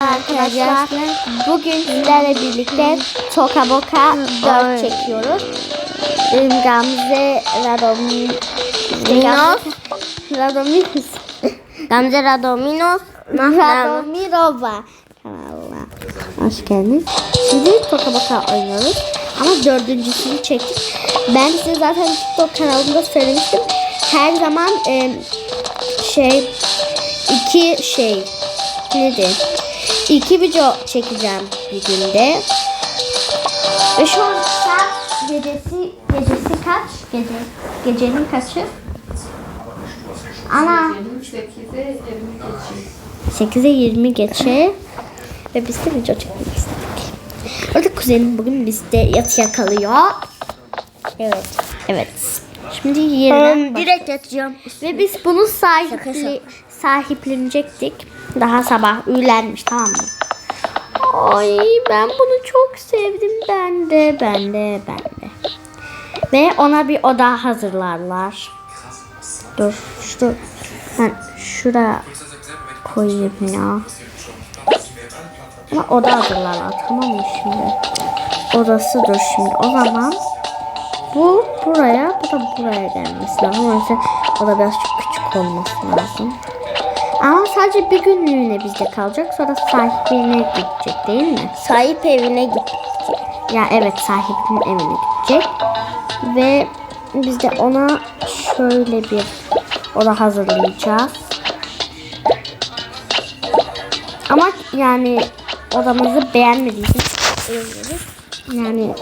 Arkadaşlar bugün sizlerle birlikte Toka Boka 4 çekiyoruz. Benim Gamze Radomin Minos. Radominos Gamze Radominos. Radomirova kanalına hoş geldiniz. Şimdi Toka Boka oynuyoruz. Ama dördüncüsünü çektik. Ben size zaten TikTok kanalımda söylemiştim. Her zaman e, şey iki şey nedir? İki video çekeceğim bir günde. Ve şu an saat gecesi gecesi kaç? Gece gecenin kaçı? Ana 8'e 20 geçe ve biz de video çekmek istedik. Orada kuzenim bugün bizde yatıya kalıyor. Evet. Evet. Şimdi yerine Direkt yatacağım. ve biz bunu sahipli, sahiplenecektik. Daha sabah üylenmiş tamam mı? Ay ben bunu çok sevdim ben de ben de ben de. Ve ona bir oda hazırlarlar. Dur şu ben şuraya koyayım ya. Ama oda hazırlarlar tamam mı şimdi? Odasıdır şimdi. O zaman bu buraya, bu da buraya gelmesi lazım. O yüzden o da birazcık küçük olması lazım. Ama sadece bir günlüğüne bizde kalacak. Sonra sahibine gidecek değil mi? Sahip evine git. Ya evet sahibinin evine gidecek. Ve biz de ona şöyle bir oda hazırlayacağız. Ama yani odamızı özleriz. Yani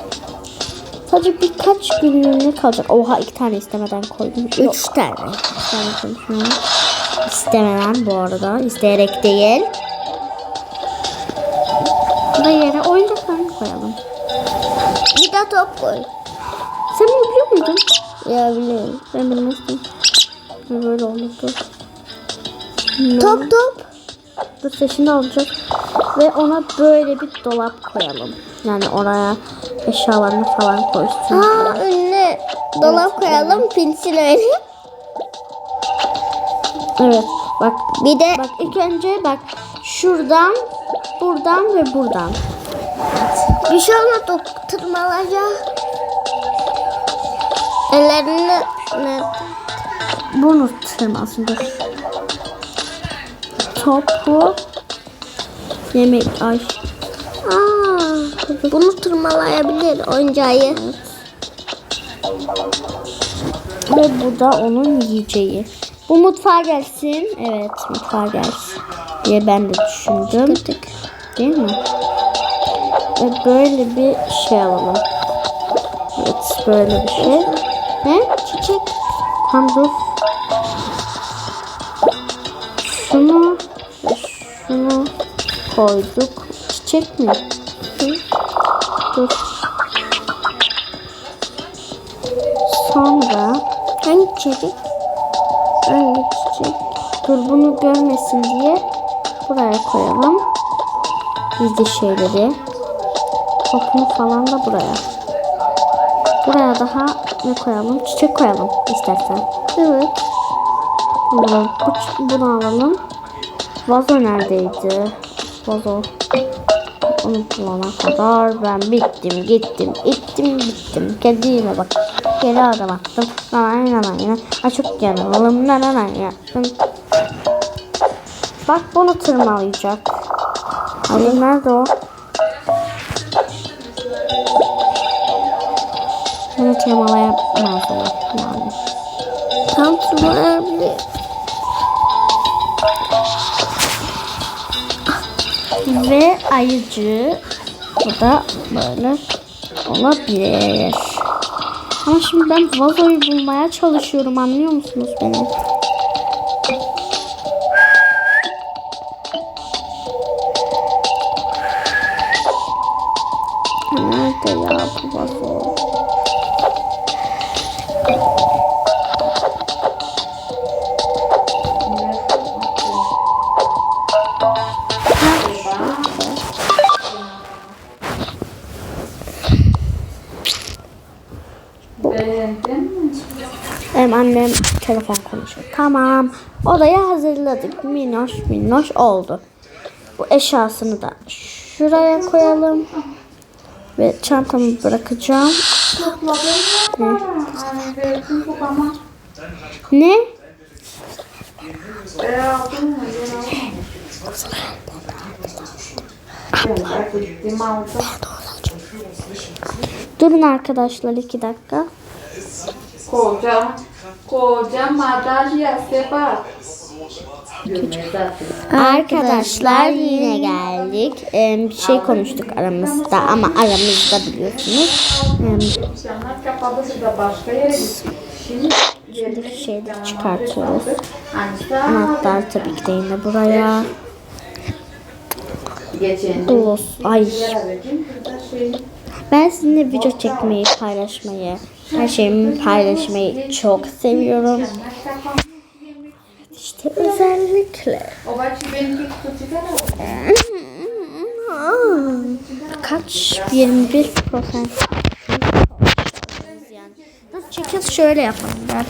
sadece birkaç günlüğüne kalacak. Oha iki tane istemeden koydum. Yok, Üç tane. üç tane konuşuyorum. İstemeden bu arada. isteyerek değil. Burada yere oyuncaklarını koyalım. Bir de top koy. Sen bunu biliyor muydun? Ya biliyorum. Ben bilmezdim. Böyle olurdu. Top top. Dur sesini alacağız. Ve ona böyle bir dolap koyalım. Yani oraya eşyalarını falan koysun. Aa önüne dolap koyalım. Pinsin öyle. Evet bak. Bir de Bak ilk önce bak şuradan, buradan ve buradan. bir şey olmaz top tırmalacak. Ellerini ne? Bunu tırmasın dur. Topu yemek ay. Aa, bunu tırmalayabilir oyuncağı. Ve bu da onun yiyeceği. Bu mutfağa gelsin. Evet mutfağa gelsin. diye ben de düşündüm. Değil mi? Ve böyle bir şey alalım. Evet böyle bir şey. Ne? Çiçek. Tam dur. Şunu şunu koyduk. Çiçek mi? Hı? Dur. Sonra Hangi çocuk? Dur bunu görmesin diye buraya koyalım. Gizli şeyleri. Topunu falan da buraya. Buraya daha ne koyalım? Çiçek koyalım istersen. Evet. Bunu, bu, bunu alalım. Vazo neredeydi? Vazo. Onu bulana kadar ben bittim, gittim, ittim, bittim. Kendime bak. Geri adım attım. Nanay nanay nanay. Açık yanalım. Nanay yaptım. Bak bunu tırmalayacak. Hadi nerede o? Bunu tırmalayamaz o yani. Tam tırmalayabilir. Ve ayıcı bu da böyle olabilir. Ama şimdi ben vazoyu bulmaya çalışıyorum anlıyor musunuz beni? Hem annem telefon konuşuyor. Tamam. Odayı hazırladık. Minnoş minnoş oldu. Bu eşyasını da şuraya koyalım. Ve çantamı bırakacağım. Ne? Durun arkadaşlar iki dakika. Koca, koca madalya sebat. Arkadaşlar yine geldik. Ee, bir şey konuştuk aramızda ama aramızda biliyorsunuz. Şimdi Şimdiki şeyi de çıkartıyoruz. Anahtar tabii ki de yine buraya. Dolos. Ay. şey Ben sizinle video çekmeyi, paylaşmayı, her şeyimi paylaşmayı çok seviyorum. İşte özellikle. Kaç? 21 prosent. Nasıl çekiyoruz? Şöyle yapalım gel.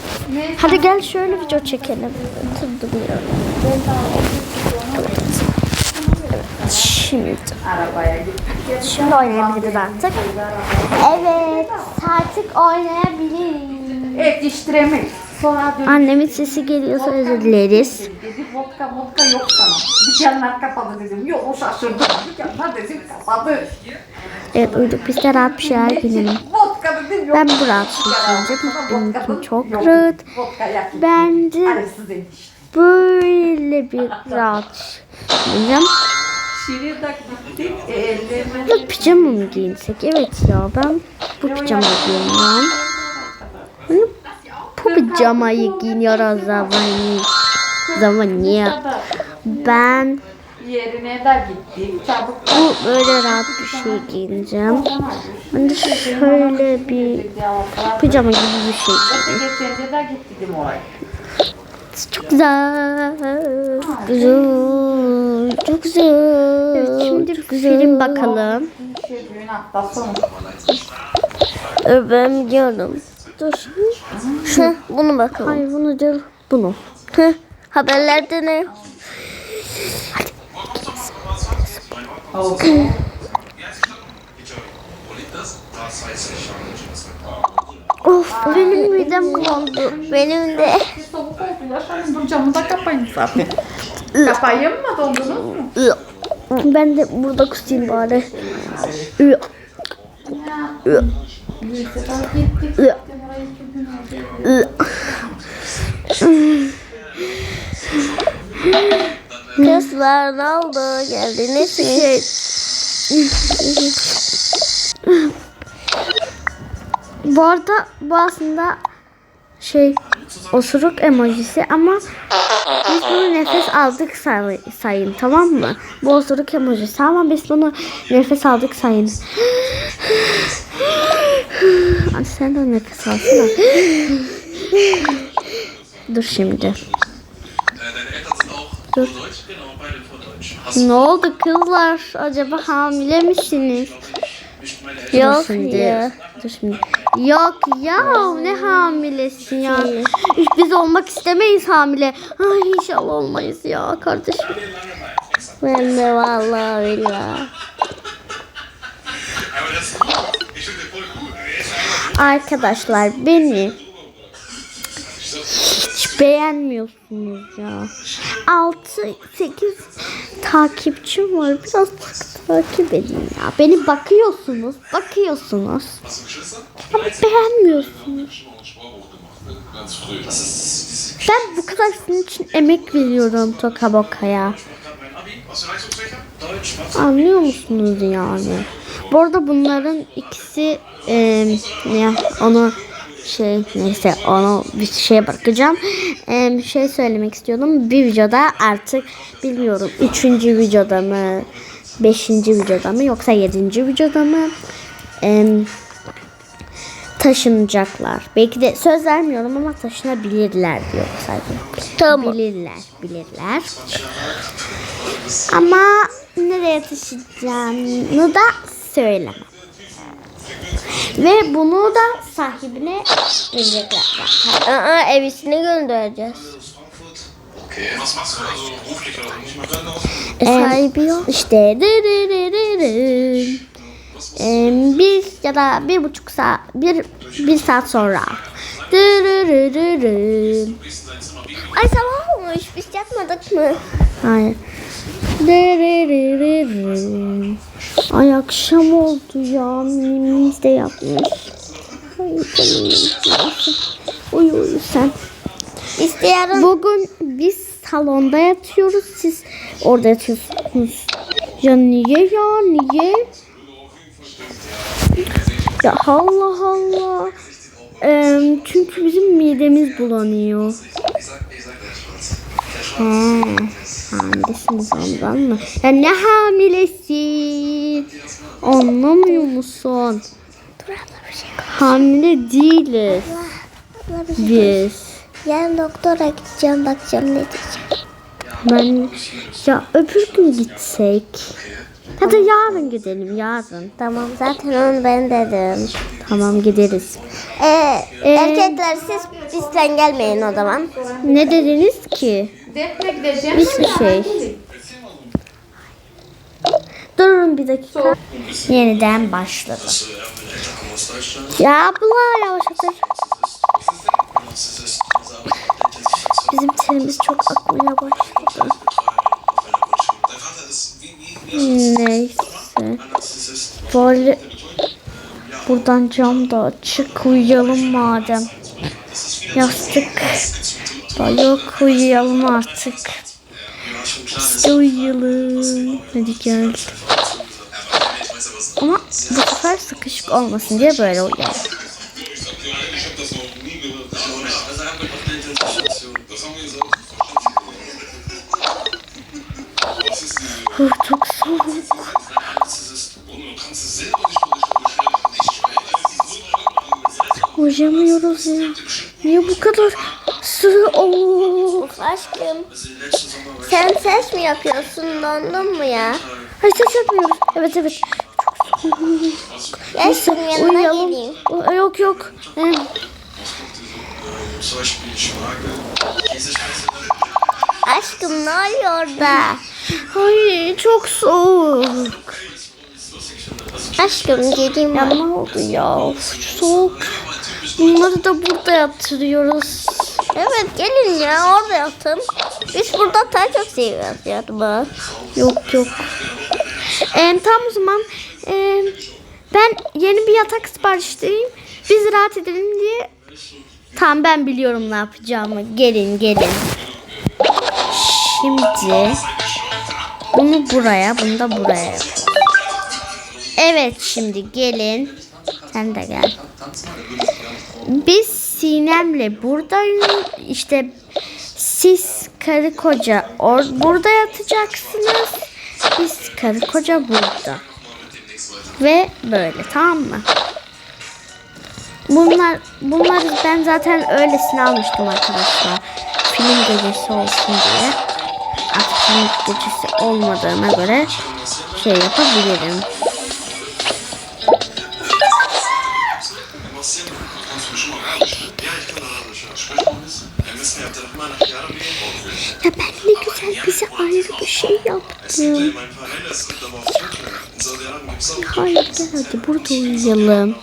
Hadi gel şöyle video çekelim. Tırdırıyorum. Evet. Şimdi. Şimdi oynayabiliriz artık. Evet. Artık oynayabiliriz. Sonra dönüp Annemin sesi geliyorsa özür dileriz. dedi vodka vodka yok sana. Dükkanlar kapalı dedim. Yok o şaşırdı. Dükkanlar dedim kapalı. Evet uyuduk biz de rahat bir şeyler giyelim. Vodka dedim yok. Ben bu rahatsızlık önce benimki çok rahat. Arasız demiş. böyle bir rahat. Bilmiyorum. Bu pijama mı giyinsek? Evet ya ben bu pijama giyiniyorum. Hani bu pijamayı giyiniyoruz zaman zaman ya. Ben yerine de gittik. Çabuk bu böyle rahat bir şey giyineceğim. Ben de şöyle bir pijama gibi bir şey. Geçen de git dedim oraya. Çok güzel. Güzel. Çok güzel. Evet, şimdi çok güzel. film bakalım. Şey. Ben biliyorum. Dur. Şu, bunu bakalım. Hayır bunu değil. Bunu. Haberlerde ne? Of benim midem bulandı. Benim de. Soğuk oldu ya. Şimdi bu camı da kapayın zaten. Kapayım mı? Dondunuz mu? Ben de burada kusayım bari. Kızlar ne oldu? Geldiniz mi? Bu arada bu aslında şey osuruk emojisi ama biz bunu nefes aldık say- sayın tamam mı? Bu osuruk emojisi ama biz bunu nefes aldık sayın. Hadi sen de nefes alsana. Dur şimdi. Dur. Ne oldu kızlar? Acaba hamile misiniz? Yok şimdi. ya. Dur şimdi. Yok ya ne hamilesin ya. Biz olmak istemeyiz hamile. Ay inşallah olmayız ya kardeşim. Ben de vallahi billahi. Aber das beğenmiyorsunuz ya. 6-8 takipçim var. Biraz takip edin ya. Beni bakıyorsunuz. Bakıyorsunuz. Ama beğenmiyorsunuz. Ben bu kadar sizin için emek veriyorum Toka Boka'ya. Anlıyor musunuz yani? Bu arada bunların ikisi e, ne onu şey neyse onu bir şeye bakacağım. E, bir şey söylemek istiyordum. Bir videoda artık bilmiyorum. Üçüncü videoda mı? Beşinci videoda mı? Yoksa yedinci videoda mı? E, taşınacaklar. Belki de söz vermiyorum ama taşınabilirler diyor sadece. Tamam. Bilirler, bilirler. Ama nereye taşıyacağını da söylemem. Ve bunu da sahibine verecekler. Aa, evisine göndereceğiz. E, sahibi yok. İşte. Em, bir ya da bir buçuk saat bir, bir saat sonra. Ay sabah olmuş. Biz yapmadık mı? Hayır. Ay akşam oldu ya. Mimimiz de yapmış. Ay canım. Uyu uyu sen. İsteyen Bugün biz salonda yatıyoruz. Siz orada yatıyorsunuz. Ya niye ya niye? Ya Allah Allah. Eee, çünkü bizim midemiz bulanıyor. Ha, hamilesiniz ondan mı? Ya ne hamilesi? Anlamıyor musun? Hamile değiliz biz. Yarın doktora gideceğim bakacağım ne diyeceğim. Ben ya öbür gün gitsek. Hadi yarın gidelim yarın. Tamam zaten onu ben dedim. Tamam gideriz. Ee, Ee? erkekler siz bizden gelmeyin o zaman. Ne dediniz ki? Defne gideceğim. Hiçbir şey. Durun bir dakika. Yeniden başladı. Ya abla yavaş otur. Bizim telimiz çok akmaya başladı. Neyse. Böyle buradan cam da açık uyuyalım madem. Yastık da yok uyuyalım artık. De uyuyalım. Hadi gel. Ama bu sefer sıkışık olmasın diye böyle uyuyalım. Huh, Uyuyamıyoruz ya. Niye bu kadar sığ olur? Aşkım sen ses mi yapıyorsun dondun mu ya? Hayır ses yapmıyoruz. Evet evet. Gel şunun yanına Uyuyalım. geleyim. Yok yok. Aşkım ne oluyor orada? Ay çok soğuk. Aşkım geleyim Ya ne oldu ya? Of, soğuk. Bunları da burada yatırıyoruz. Evet gelin ya orada yatın. Biz burada daha çok seviyoruz yatmayı. Yok yok. Ee, tam o zaman ee, ben yeni bir yatak sipariş edeyim. Biz rahat edelim diye. Tamam ben biliyorum ne yapacağımı. Gelin gelin. Şimdi bunu buraya, bunu da buraya. Evet şimdi gelin. Sen de gel. Biz Sinem'le buradayız. İşte siz karı koca or burada yatacaksınız. Biz karı koca burada. Ve böyle tamam mı? Bunlar bunları ben zaten öylesine almıştım arkadaşlar. Film gecesi olsun diye. Gecesi olmadığına göre şey yapabilirim. Ya ben ne güzel bize ayrı bir şey yaptım. Hayır gel hadi burada uyuyalım.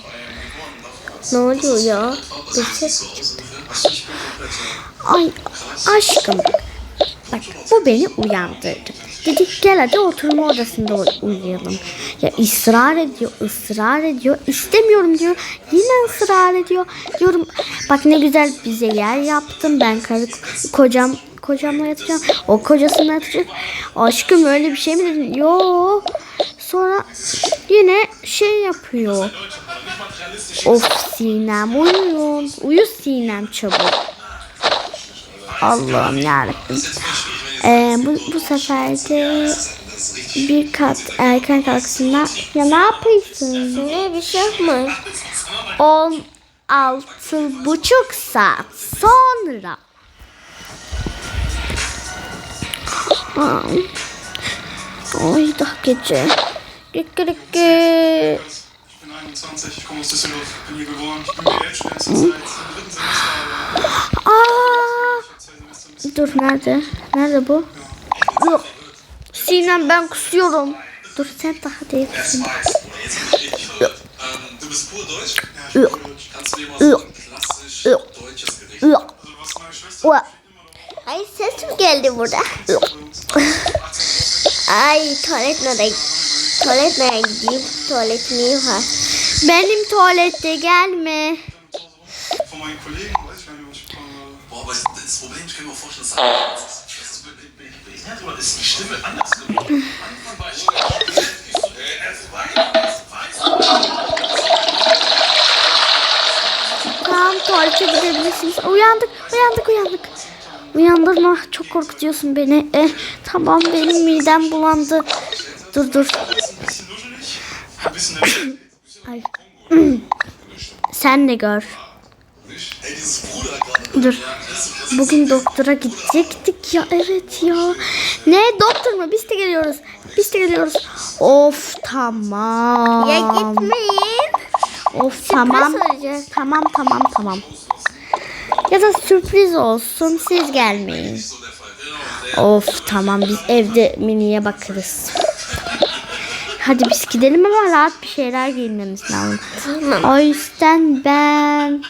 Ne oluyor ya? Ay aşkım. Bak bu beni uyandırdı. Dedik gel hadi oturma odasında uy- uyuyalım. Ya ısrar ediyor, ısrar ediyor. İstemiyorum diyor. Yine ısrar ediyor. Diyorum bak ne güzel bize yer yaptım. Ben karı kocam kocamla yatacağım. O kocasıyla yatacak. Aşkım öyle bir şey mi dedin? Yo. Sonra yine şey yapıyor. Of Sinem uyuyun. Uyu Sinem çabuk. Allah'ım yarabbim. Ee, bu, bu sefer de bir kat erken kalksınlar. Ya ne yapıyorsun? Ne bir şey yapmış. 16 buçuk saat sonra. Ay, daha gece. Gıkkırıkkı. Ich bin 21, ich komme aus Düsseldorf, bin hier geboren. Ich bin BL-Student seit dem dritten Semester, Dur nerede? Nerede bu? Yok. Sinem ben kusuyorum. Dur sen daha Gericht Yok. Ay ses mi geldi burada? Ay tuvalet nereye? Tuvalet nereye gideyim? Tuvalet mi var? Benim tuvalette gelme. Aber das Problem, ich kann mir vorstellen, dass das ist, das nett oder ist die Stimme anders geworden? Am Anfang war ich, äh, es weiß, es weiß. Tamam tuvalete gidebilirsiniz. Uyandık, uyandık, uyandık. Uyandırma, çok korkutuyorsun beni. Eh, tamam benim midem bulandı. Dur dur. Ay. Sen de gör. Ey, dieses Bruder gerade. Dur. Bugün doktora gidecektik ya. Evet ya. Ne doktor mu? Biz de geliyoruz. Biz de geliyoruz. Of tamam. Ya gitmeyin. Of tamam. olacak. Tamam tamam tamam. Ya da sürpriz olsun siz gelmeyin. Of tamam biz evde miniye bakarız. Hadi biz gidelim ama rahat bir şeyler giyinmemiz lazım. O yüzden ben...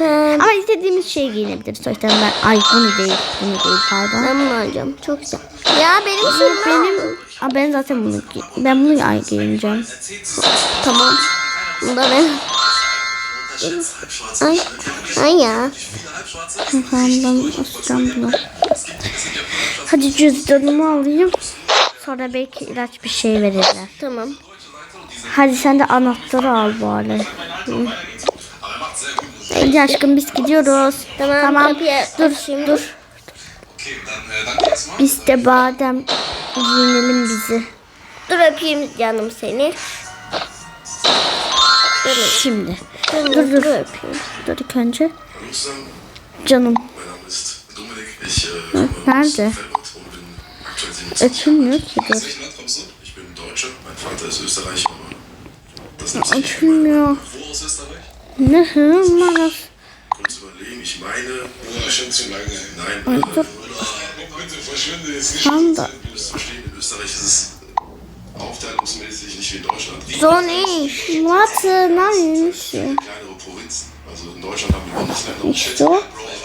Ben, Ama istediğimiz şeyi giyinebiliriz. Yüzden ben... Ay bunu değil. Bunu değil pardon. ben bunu alacağım. Çok güzel. Ya benim şeyimi benim... Aa, ben zaten bunu giy... Ben bunu ay giyineceğim. Tamam. Bu da ben. Ay. Ay ya. Ben asacağım bunu. Hadi cüzdanımı alayım. Sonra belki ilaç bir şey verirler. Tamam. Hadi sen de anahtarı al bari. Aber Hadi aşkım biz gidiyoruz. Tamam, kapıyı Dur açayım. dur. Biz de badem giyinelim bizi. Dur öpeyim canım seni. Şimdi. Dur Dur dur. öpeyim. Dur ilk önce. Canım. äh, komme Nerede? aus Fellbad und bin aktuell 27 Öpülmüyor ki dur. Öpülmüyor. Ne hırmaz. kurz überlegen. Ich meine, Ja, schon zu lange. nein. Oder bitte verschwinde jetzt nicht. In Österreich ist es aufteilungsmäßig nicht wie in Deutschland. Die So nicht. Warte, nein. nicht so. kleinere Provinzen. Also in Deutschland haben die Bundesländer und Nicht Städte so.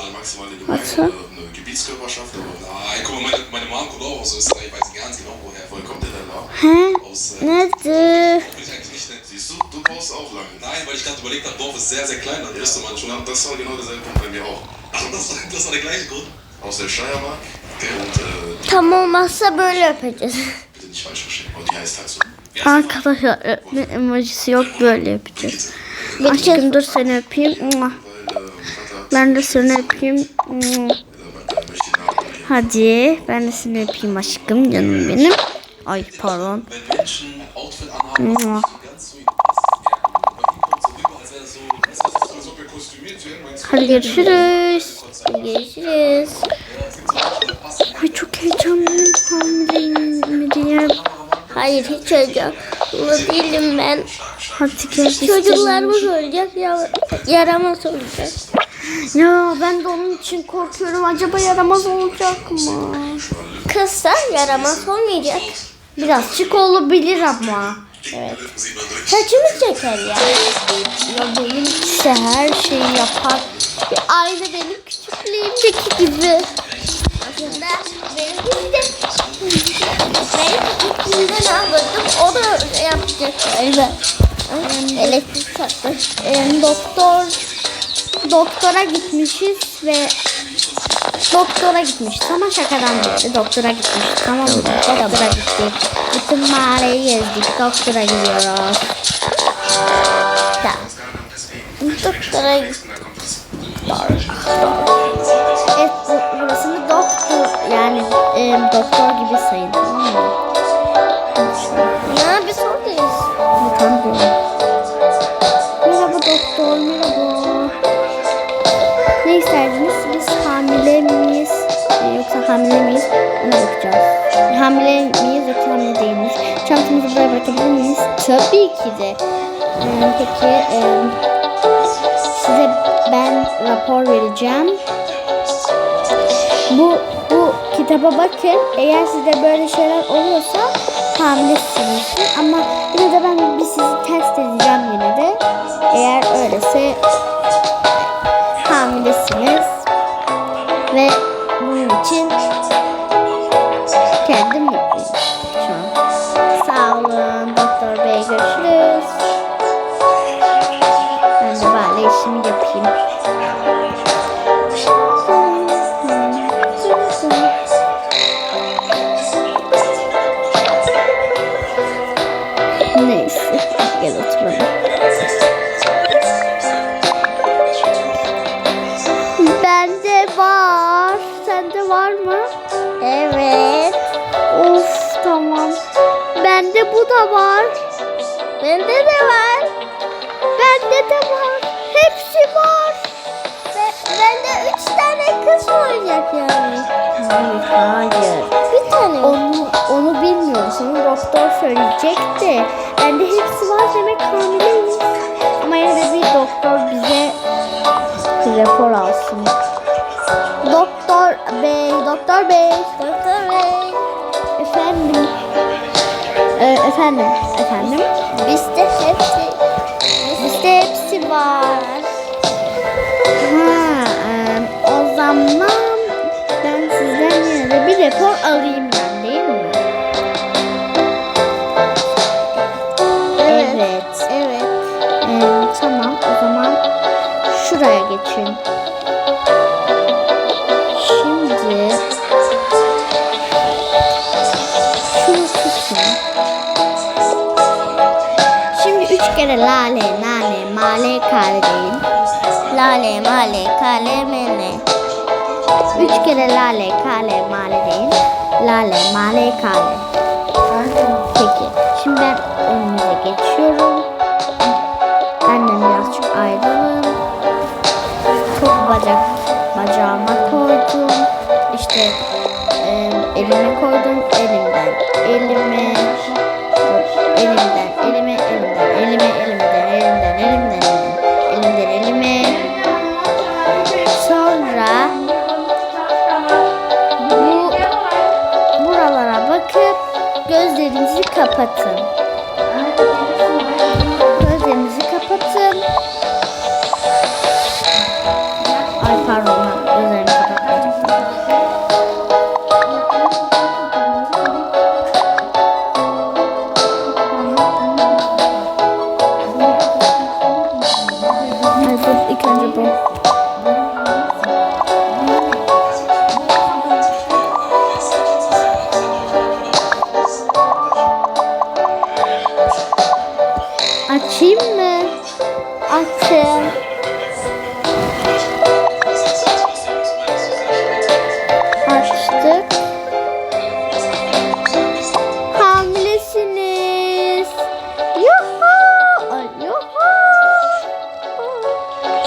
eine maximale Gemeinde, eine, Gebietskörperschaft, aber Nein, guck mal, meine, meine Mom kommt auch aus Österreich. Ich weiß ganz genau, woher. woher kommt der denn da? He? Aus, äh, Siehst du, du brauchst auch lange. Nein, weil ich gerade überlegt habe, Dorf ist sehr, sehr klein. Dann müsste man schon. Ja, das war genau derselbe Punkt bei mir auch. Ach, das, das war der gleiche Grund. Aus der Steiermark und äh, Tam olmazsa böyle öpeceğiz. bitte nicht falsch verstehen, aber die heißt halt so. Arkadaşlar öpme emojisi yok böyle yapacağız. Aşkım dur seni öpeyim. Ben de seni öpeyim. Hadi ben de seni öpeyim aşkım canım benim. Ay pardon. Hadi görüşürüz. Görüşürüz. Ay çok heyecanlıyım hamileyim. Hayır hiç. Bu değilim ben. Hadi gel. Çocuklarımız olacak ya yaramaz olacak. Ya ben de onun için korkuyorum. Acaba yaramaz olacak mı? Kızsa yaramaz olmayacak. Birazcık olabilir ama. Evet. Saçımız çeker ya. Ya benim işte her şeyi yapar. Aynı benim küçüklüğümdeki gibi. Aslında benim de benim küçüklüğümde ne yapıyordum o da yapacak. Ay, Elektrik çarptı. Doktor doktora gitmişiz ve doktora gitmişiz ama şakadan değil doktora gitmiş tamam mı? Doktora gittik. Bütün mahalleyi gezdik. Doktora gidiyoruz. Da. Doktora. Evet bu, burasını doktor yani e, doktor gibi sayın Peki e, size ben rapor vereceğim. kitaba bakın. Eğer sizde böyle şeyler oluyorsa hamilesinizdir. Ama yine de ben bir sizi test edeceğim yine de. Eğer öylese hamilesiniz. Hayır. Bir tane. Onu, onu bilmiyorum. Sana doktor söyleyecek de. Bende hepsi var demek hamileyiz. Ama yine de bir doktor bize rapor alsın. Doktor bey, doktor bey. Doktor bey. Efendim. Ee, efendim, efendim. Bizde hepsi. Bizde hepsi var. Rapor alayım ben değil mi? Evet. Evet. E, tamam o zaman şuraya geçin. Şimdi şunu tutun. Şimdi üç kere lale, nane, male, kare deyin. Lale, male, kale, mele. Üç kere lale, kale, male. Lale, male, kale. Peki. Şimdi ben önünüze geçiyorum. Annem birazcık ayrılın. Top bacak bacağıma koydum. İşte e, elime koydum. Elimden elime. Elimden elime, elimden elime, elimden kapatın.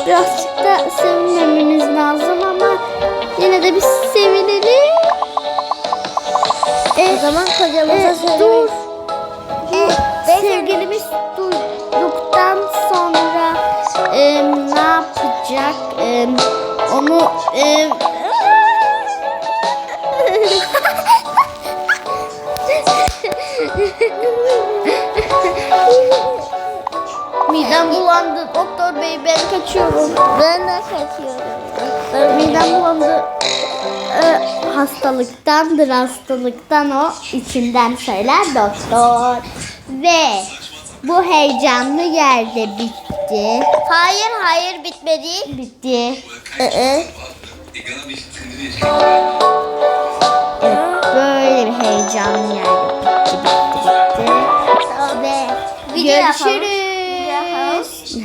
Birazcık da sevinmemeniz lazım ama yine de biz sevinelim. E, O zaman kocamıza e, söylemek. dur. E, Sevgilimiz duyduktan sonra e, ne yapacak? E, onu e, Midem bulandı. Bey ben kaçıyorum. Ben de kaçıyorum. Midem bulandı. Ee, hastalıktandır hastalıktan o içimden söyler doktor. Ve bu heyecanlı yerde bitti. Hayır hayır bitmedi. Bitti. Ee, Evet böyle bir heyecanlı yerde bitti bitti bitti. Ve. Görüşürüz.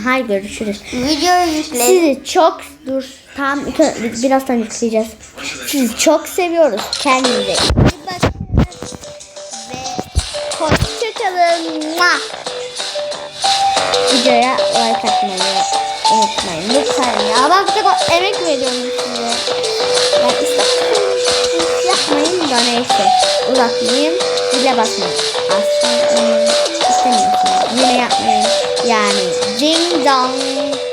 Hayır görüşürüz. Video yükle. Sizi çok dur. Tam birazdan yükleyeceğiz. Sizi çok seviyoruz. Kendinize iyi bakın. Ve hoşçakalın. Videoya like atmayı unutmayın. Lütfen ya. Bak çok emek veriyorum size. Ben istedim. Yapmayın da neyse. Uzatmayayım. Zile basmayın. Aslında istemiyorsunuz. Yine yapmayın. Yani ding dong.